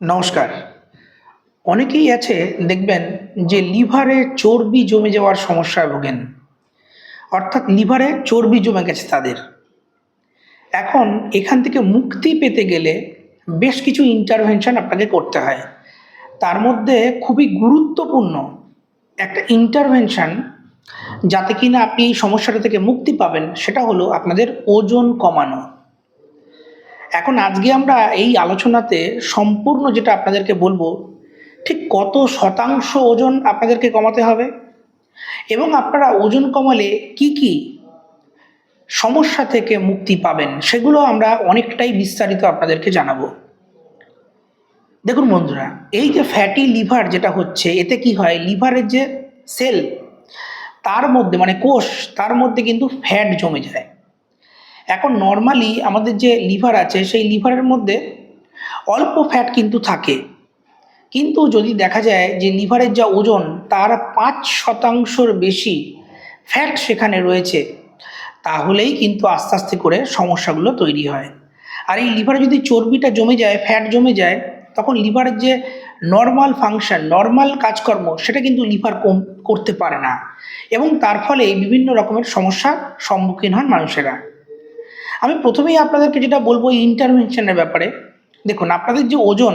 নমস্কার। অনেকেই আছে দেখবেন যে লিভারে চর্বি জমে যাওয়ার সমস্যায় ভোগেন। অর্থাৎ লিভারে চর্বি জমে গেছে তাদের। এখন এখান থেকে মুক্তি পেতে গেলে বেশ কিছু ইন্টারভেনশন আপনাকে করতে হয়। তার মধ্যে খুবই গুরুত্বপূর্ণ একটা ইন্টারভেনশন যাতে কিনা আপনি এই সমস্যাটা থেকে মুক্তি পাবেন, সেটা হলো আপনাদের ওজন কমানো। এখন আজকে আমরা এই আলোচনাতে সম্পূর্ণ যেটা আপনাদেরকে বলব, ঠিক কত শতাংশ ওজন আপনাদেরকে কমাতে হবে? এবং আপনারা ওজন কমালে কি কি সমস্যা থেকে মুক্তি পাবেন সেগুলো আমরা অনেকটাই বিস্তারিত আপনাদেরকে জানাব। দেখুন বন্ধুরা, এই যে ফ্যাটি লিভার যেটা হচ্ছে, এতে কি হয়? লিভারের যে সেল তার মধ্যে মানে কোষ, তার মধ্যে কিন্তু ফ্যাট জমে যায়। এখন নর্মালি আমাদের যে লিভার আছে, সেই লিভারের মধ্যে অল্প ফ্যাট কিন্তু থাকে। কিন্তু যদি দেখা যায় যে লিভারের যা ওজন, তার পাঁচ শতাংশর বেশি ফ্যাট সেখানে রয়েছে, তাহলেই কিন্তু আস্তে আস্তে করে সমস্যাগুলো তৈরি হয়। আর এই লিভারে যদি চর্বিটা জমে যায় ফ্যাট জমে যায়, তখন লিভারের যে নর্মাল ফাংশন নর্মাল কাজকর্ম, সেটা কিন্তু লিভার কম করতে পারে না। এবং তার ফলে বিভিন্ন রকমের সমস্যার সম্মুখীন হন মানুষেরা। আমি প্রথমেই আপনাদেরকে যেটা বলব ইন্টারভেনশনের ব্যাপারে, দেখুন আপনাদের যে ওজন,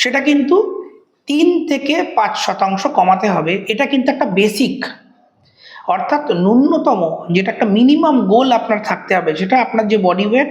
সেটা কিন্তু তিন থেকে পাঁচ শতাংশ কমাতে হবে, এটা কিন্তু একটা বেসিক অর্থাৎ ন্যূনতম যেটা একটা মিনিমাম গোল আপনার থাকতে হবে, সেটা আপনার যে বডি ওয়েট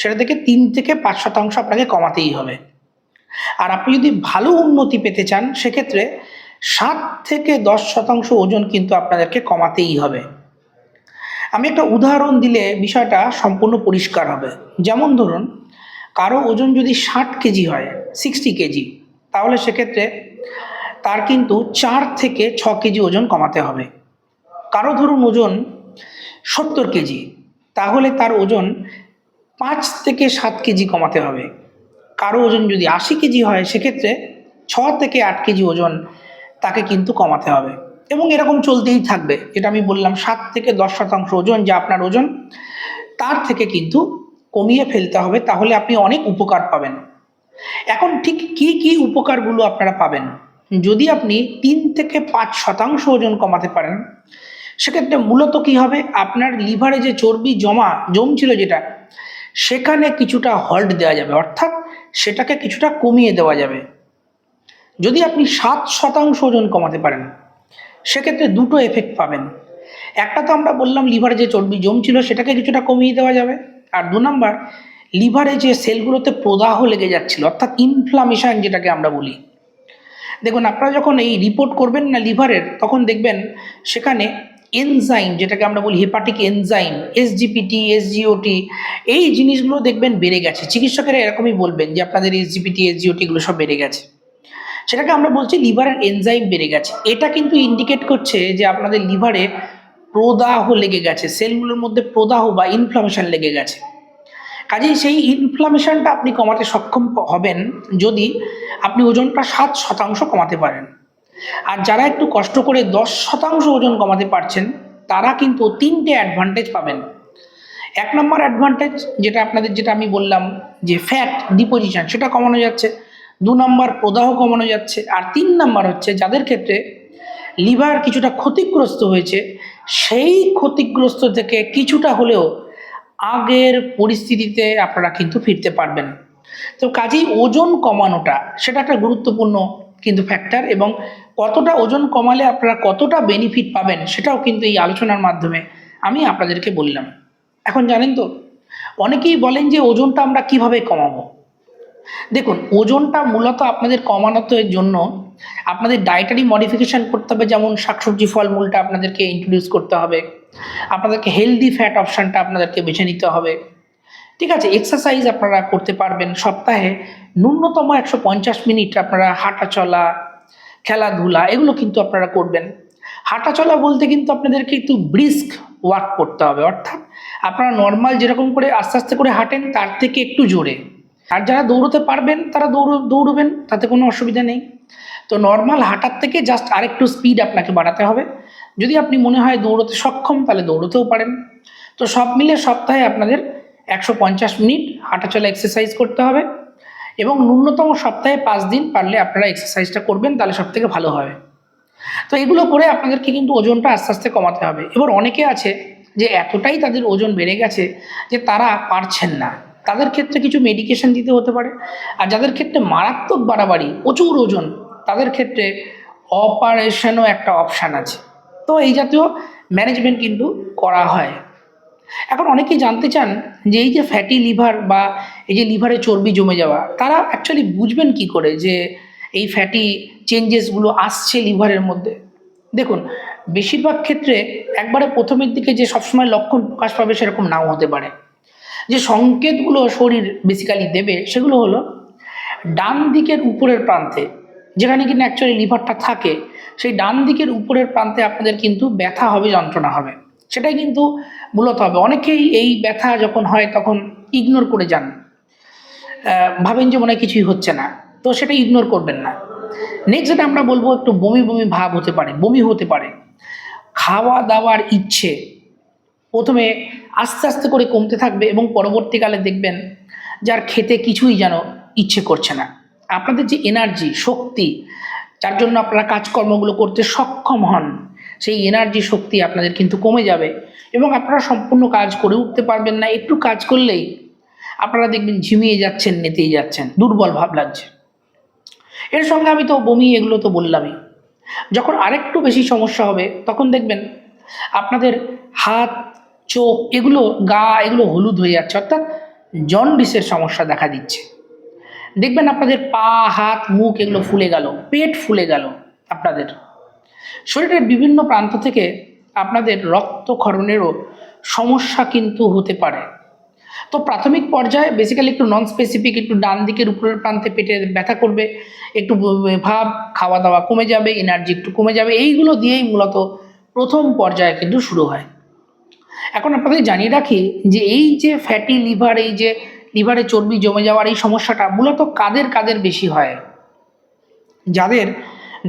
সেটা থেকে তিন থেকে পাঁচ শতাংশ আপনাকে কমাতেই হবে। আর আপনি যদি ভালো উন্নতি পেতে চান, সেক্ষেত্রে সাত থেকে দশ শতাংশ ওজন কিন্তু আপনাদেরকে কমাতেই হবে। আমি একটা উদাহরণ দিলে বিষয়টা সম্পূর্ণ পরিষ্কার হবে। যেমন ধরুন, কারও ওজন যদি ষাট কেজি হয় সিক্সটি কেজি, তাহলে সেক্ষেত্রে তার কিন্তু চার থেকে ছ কেজি ওজন কমাতে হবে। কারও ধরুন ওজন সত্তর কেজি, তাহলে তার ওজন পাঁচ থেকে সাত কেজি কমাতে হবে। কারও ওজন যদি আশি কেজি হয়, সেক্ষেত্রে ছ থেকে আট কেজি ওজন তাকে কিন্তু কমাতে হবে। এবং এরকম চলতেই থাকবে। যেটা আমি বললাম, সাত থেকে দশ শতাংশ ওজন যা আপনার ওজন, তার থেকে কিন্তু কমিয়ে ফেলতে হবে, তাহলে আপনি অনেক উপকার পাবেন। এখন ঠিক কি কি উপকারগুলো আপনারা পাবেন? যদি আপনি তিন থেকে পাঁচ শতাংশ ওজন কমাতে পারেন, সেক্ষেত্রে মূলত কি হবে? আপনার লিভারে যে চর্বি জমা, জমছিল যেটা, সেখানে কিছুটা হল্ট দেওয়া যাবে, অর্থাৎ সেটাকে কিছুটা কমিয়ে দেওয়া যাবে। যদি আপনি সাত শতাংশ ওজন কমাতে পারেন সেক্ষেত্রে দুটো এফেক্ট পাবেন। একটা তো আমরা বললাম লিভারে যে চর্বি জমছিল সেটাকে কিছুটা কমিয়ে দেওয়া যাবে। আর দু নম্বর লিভারে যে সেলগুলোতে প্রদাহ লেগে যাচ্ছিল, অর্থাৎ ইনফ্লামেশন যেটাকে আমরা বলি। দেখুন, আপনারা যখন এই রিপোর্ট করবেন না লিভারের তখন দেখবেন সেখানে এনজাইম যেটাকে আমরা বলি হেপাটিক এনজাইম এসজিপিটি এসজিওটি এই জিনিসগুলো দেখবেন বেড়ে গেছে। চিকিৎসকেরা এরকমই বলবেন যে আপনাদের এসজিপিটি এসজিওটি এগুলো সব বেড়ে গেছে। সেটাকে আমরা বলছি লিভারের এনজাইম বেড়ে গেছে। এটা কিন্তু ইন্ডিকেট করছে যে আপনাদের লিভারে প্রদাহ লেগে গেছে সেলগুলোর মধ্যে প্রদাহ বা ইনফ্লামেশন লেগে গেছে। কাজেই সেই ইনফ্লামেশনটা আপনি কমাতে সক্ষম হবেন যদি আপনি ওজনটা সাত শতাংশ কমাতে পারেন। আর যারা একটু কষ্ট করে দশ শতাংশ ওজন কমাতে পারছেন, তারা কিন্তু তিনটে অ্যাডভান্টেজ পাবেন। এক নম্বর অ্যাডভান্টেজ যেটা আপনাদের যেটা আমি বললাম, যে ফ্যাট ডিপোজিশন সেটা কমানো যাচ্ছে। দু নম্বর প্রদাহ কমানো যাচ্ছে আর তিন নম্বর হচ্ছে যাদের ক্ষেত্রে লিভার কিছুটা ক্ষতিগ্রস্ত হয়েছে, সেই ক্ষতিগ্রস্ত থেকে কিছুটা হলেও আগের পরিস্থিতিতে আপনারা কিন্তু ফিরতে পারবেন। তো কাজেই ওজন কমানোটা সেটা একটা গুরুত্বপূর্ণ কিন্তু ফ্যাক্টর এবং কতটা ওজন কমালে আপনারা কতটা বেনিফিট পাবেন সেটাও কিন্তু এই আলোচনার মাধ্যমে আমি আপনাদেরকে বললাম। এখন জানেন তো, অনেকেই বলেন যে ওজনটা আমরা কীভাবে কমাবো? দেখুন, ওজনটা মূলত আপনাদের কমানোর জন্য আপনাদের ডায়েটারি মডিফিকেশান করতে হবে, যেমন শাকসবজি, ফলমূলটা আপনাদেরকে ইন্ট্রোডিউস করতে হবে। আপনাদেরকে হেলদি ফ্যাট অপশানটা আপনাদেরকে বেছে নিতে হবে। ঠিক আছে এক্সারসাইজ আপনারা করতে পারবেন। সপ্তাহে ন্যূনতম একশো পঞ্চাশ মিনিট আপনারা হাঁটা চলা, খেলাধুলা, এগুলো কিন্তু আপনারা করবেন। হাঁটা চলা বলতে কিন্তু আপনাদেরকে একটু ব্রিস্ক ওয়ার্ক করতে হবে। অর্থাৎ আপনারা নর্মাল যেরকম করে আস্তে আস্তে করে হাঁটেন, তার থেকে একটু জোরে। আর যারা দৌড়তে পারবেন, তারা দৌড়, দৌড়বেন, তাতে কোনো অসুবিধা নেই। তো নর্মাল হাঁটার থেকে জাস্ট আরেকটু স্পিড আপনাকে বাড়াতে হবে। যদি আপনি মনে হয় দৌড়তে সক্ষম, তাহলে দৌড়তেও পারেন। তো সব মিলে সপ্তাহে আপনাদের একশো পঞ্চাশ মিনিট হাঁটাচলা এক্সারসাইজ করতে হবে এবং ন্যূনতম সপ্তাহে পাঁচ দিন পারলে আপনারা এক্সারসাইজটা করবেন, তাহলে সব থেকে ভালো হবে। তো এগুলো করে আপনাদেরকে কিন্তু ওজনটা আস্তে আস্তে কমাতে হবে। এবার অনেকে আছে যে এতটাই তাদের ওজন বেড়ে গেছে যে তারা পারছেন না। তাদের ক্ষেত্রে কিছু মেডিকেশন দিতে হতে পারে। আর যাদের ক্ষেত্রে মারাত্মক বাড়াবাড়ি, প্রচুর ওজন, তাদের ক্ষেত্রে অপারেশনও একটা অপশান আছে। তো এই জাতীয় ম্যানেজমেন্ট কিন্তু করা হয়। এখন অনেকেই জানতে চান যে এই যে ফ্যাটি লিভার বা এই যে লিভারে চর্বি জমে যাওয়া, তারা অ্যাকচুয়ালি বুঝবেন কি করে যে এই ফ্যাটি চেঞ্জেসগুলো আসছে লিভারের মধ্যে? দেখুন, বেশিরভাগ ক্ষেত্রে একবারে প্রথমের দিকে যে সবসময় লক্ষণ প্রকাশ পাবে সেরকম নাও হতে পারে। যে সংকেতগুলো শরীর বেসিক্যালি দেবে সেগুলো হলো ডান দিকের উপরের প্রান্তে, যেখানে কিনা অ্যাকচুয়ালি লিভারটা থাকে, সেই ডান দিকের উপরের প্রান্তে আপনাদের কিন্তু ব্যথা হবে, যন্ত্রণা হবে। সেটাই কিন্তু মূলত হবে। অনেকেই এই ব্যথা যখন হয় তখন ইগনোর করে যান। ভাবেন যে মনে কিছুই হচ্ছে না। তো সেটা ইগনোর করবেন না। নেক্সট যেটা আমরা বলব, একটু বমি বমি ভাব হতে পারে, বমি হতে পারে। খাওয়া দাওয়ার ইচ্ছে, প্রথমে আস্তে আস্তে করে কমতে থাকবে এবং পরবর্তীকালে দেখবেন যার খেতে কিছুই যেন ইচ্ছে করছে না। আপনাদের যে এনার্জি শক্তি, যার জন্য আপনারা কাজকর্মগুলো করতে সক্ষম হন, সেই এনার্জি শক্তি আপনাদের কিন্তু কমে যাবে এবং আপনারা সম্পূর্ণ কাজ করে উঠতে পারবেন না। একটু কাজ করলেই আপনারা দেখবেন ঝিমিয়ে যাচ্ছেন, নেতেই যাচ্ছেন, দুর্বল ভাব লাগছে। এর সঙ্গে আমি তো বমি, এগুলো তো বললামই। যখন আরেকটু বেশি সমস্যা হবে, তখন দেখবেন আপনাদের হাত চোখ, এগুলো গা, এগুলো হলুদ হয়ে যাচ্ছে, অর্থাৎ জন্ডিসের সমস্যা দেখা দিচ্ছে। দেখবেন আপনাদের পা, হাত, মুখ এগুলো ফুলে গেল, পেট ফুলে গেল আপনাদের। শরীরের বিভিন্ন প্রান্ত থেকে আপনাদের রক্তক্ষরণেরও সমস্যা কিন্তু হতে পারে। তো প্রাথমিক পর্যায়ে বেসিক্যালি একটু নন স্পেসিফিক একটু ডান দিকের উপরের প্রান্তে পেটে ব্যথা করবে, একটু ভাব, খাওয়া দাওয়া কমে যাবে এনার্জি একটু কমে যাবে, এইগুলো দিয়েই মূলত প্রথম পর্যায়ে কিন্তু শুরু হয়। এখন আপনাদের জানিয়ে রাখি যে এই যে ফ্যাটি লিভার এই যে লিভারে চর্বি জমে যাওয়ার এই সমস্যাটা মূলত কাদের কাদের বেশি হয়? যাদের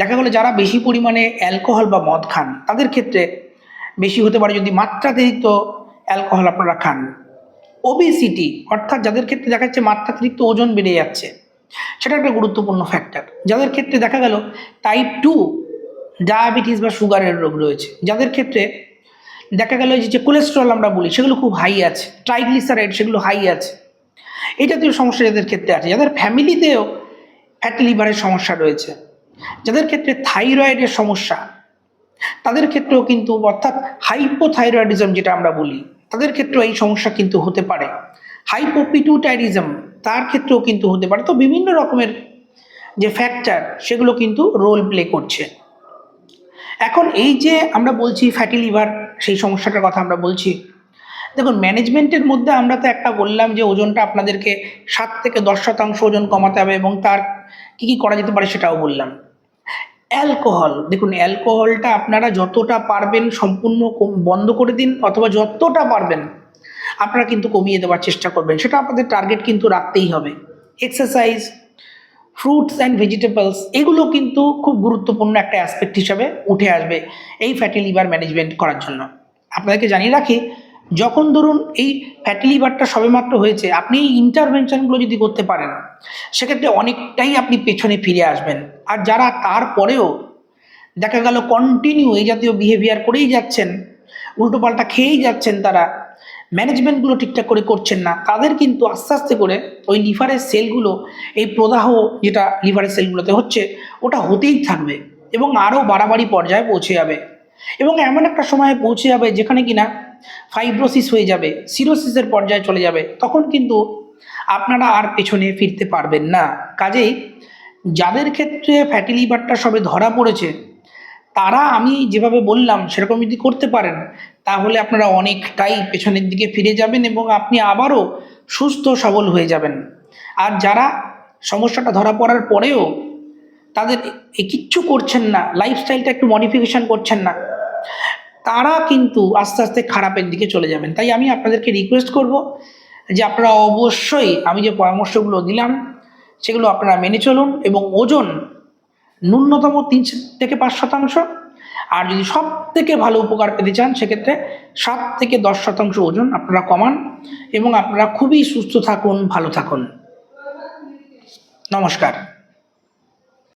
দেখা গেলো যারা বেশি পরিমাণে অ্যালকোহল বা মদ খান, তাদের ক্ষেত্রে বেশি হতে পারে যদি মাত্রাতিরিক্ত অ্যালকোহল আপনারা খান। ওবিসিটি অর্থাৎ যাদের ক্ষেত্রে দেখা যাচ্ছে মাত্রাতিরিক্ত ওজন বেড়ে যাচ্ছে, সেটা একটা গুরুত্বপূর্ণ ফ্যাক্টর যাদের ক্ষেত্রে দেখা গেল টাইপ টু ডায়াবেটিস বা সুগারের রোগ রয়েছে, যাদের ক্ষেত্রে দেখা গেল যে কোলেস্ট্রল আমরা বলি, সেগুলো খুব হাই আছে। ট্রাইগ্লিসারাইড সেগুলো হাই আছে। এই জাতীয় সমস্যা যাদের ক্ষেত্রে আছে, যাদের ফ্যামিলিতেও ফ্যাটি লিভারের সমস্যা রয়েছে, যাদের ক্ষেত্রে থাইরয়েডের সমস্যা, তাদের ক্ষেত্রেও কিন্তু, অর্থাৎ হাইপোথাইরয়েডিজম যেটা আমরা বলি, তাদের ক্ষেত্রেও এই সমস্যা কিন্তু হতে পারে। হাইপোপিটুটাইডিজম তার ক্ষেত্রেও কিন্তু হতে পারে। তো বিভিন্ন রকমের যে ফ্যাক্টর সেগুলো কিন্তু রোল প্লে করছে। এখন এই যে আমরা বলছি ফ্যাটি লিভার সেই সমস্যাটার কথা আমরা বলছি। দেখুন ম্যানেজমেন্টের মধ্যে আমরা তো একটা বললাম যে ওজনটা আপনাদেরকে সাত থেকে দশ শতাংশ ওজন কমাতে হবে এবং তার কী কী করা যেতে পারে সেটাও বললাম। অ্যালকোহল, দেখুন, অ্যালকোহলটা আপনারা যতটা পারবেন সম্পূর্ণ বন্ধ করে দিন অথবা যতটা পারবেন আপনারা কিন্তু কমিয়ে দেওয়ার চেষ্টা করবেন। সেটা আপনাদের টার্গেট কিন্তু রাখতেই হবে। এক্সারসাইজ ফ্রুটস অ্যান্ড ভেজিটেবলস এগুলো কিন্তু খুব গুরুত্বপূর্ণ একটা অ্যাসপেক্ট হিসাবে উঠে আসবে এই ফ্যাটি লিভার ম্যানেজমেন্ট করার জন্য। আপনাদেরকে জানিয়ে রাখি, যখন ধরুন এই ফ্যাটি লিভারটা সবেমাত্র হয়েছে, আপনি এই ইন্টারভেনশনগুলো যদি করতে পারেন, সেক্ষেত্রে অনেকটাই আপনি পেছনে ফিরে আসবেন। আর যারা তারপরেও দেখা গেল কন্টিনিউ এই জাতীয় বিহেভিয়ার করেই যাচ্ছেন, উল্টোপাল্টা খেয়েই যাচ্ছেন তারা ম্যানেজমেন্টগুলো ঠিকঠাক করে করছেন না, তাদের কিন্তু আস্তে আস্তে করে ওই লিভারের সেলগুলো এই প্রদাহ যেটা লিভারের সেলগুলোতে হচ্ছে, ওটা হতেই থাকবে এবং আরও বাড়াবাড়ি পর্যায়ে পৌঁছে যাবে। এবং এমন একটা সময়ে পৌঁছে যাবে যেখানে কিনা ফাইব্রোসিস হয়ে যাবে সিরোসিসের পর্যায়ে চলে যাবে, তখন কিন্তু আপনারা আর পেছনে ফিরতে পারবেন না। কাজেই যাদের ক্ষেত্রে ফ্যাটি লিভারটা সবে ধরা পড়েছে, তারা আমি যেভাবে বললাম সেরকম যদি করতে পারেন তাহলে আপনারা অনেকটাই পেছনের দিকে ফিরে যাবেন এবং আপনি আবারও সুস্থ সবল হয়ে যাবেন। আর যারা সমস্যাটা ধরা পড়ার পরেও তাদের কিচ্ছু করছেন না লাইফস্টাইলটা একটু মডিফিকেশন করছেন না, তারা কিন্তু আস্তে আস্তে খারাপের দিকে চলে যাবেন। তাই আমি আপনাদেরকে রিকোয়েস্ট করব যে আপনারা অবশ্যই আমি যে পরামর্শগুলো দিলাম, সেগুলো আপনারা মেনে চলুন এবং ওজন ন্যূনতম তিন থেকে পাঁচ শতাংশ আর যদি সব থেকে ভালো উপকার পেতে চান, সেক্ষেত্রে সাত থেকে দশ শতাংশ ওজন আপনারা কমান এবং আপনারা খুবই সুস্থ থাকুন, ভালো থাকুন। নমস্কার।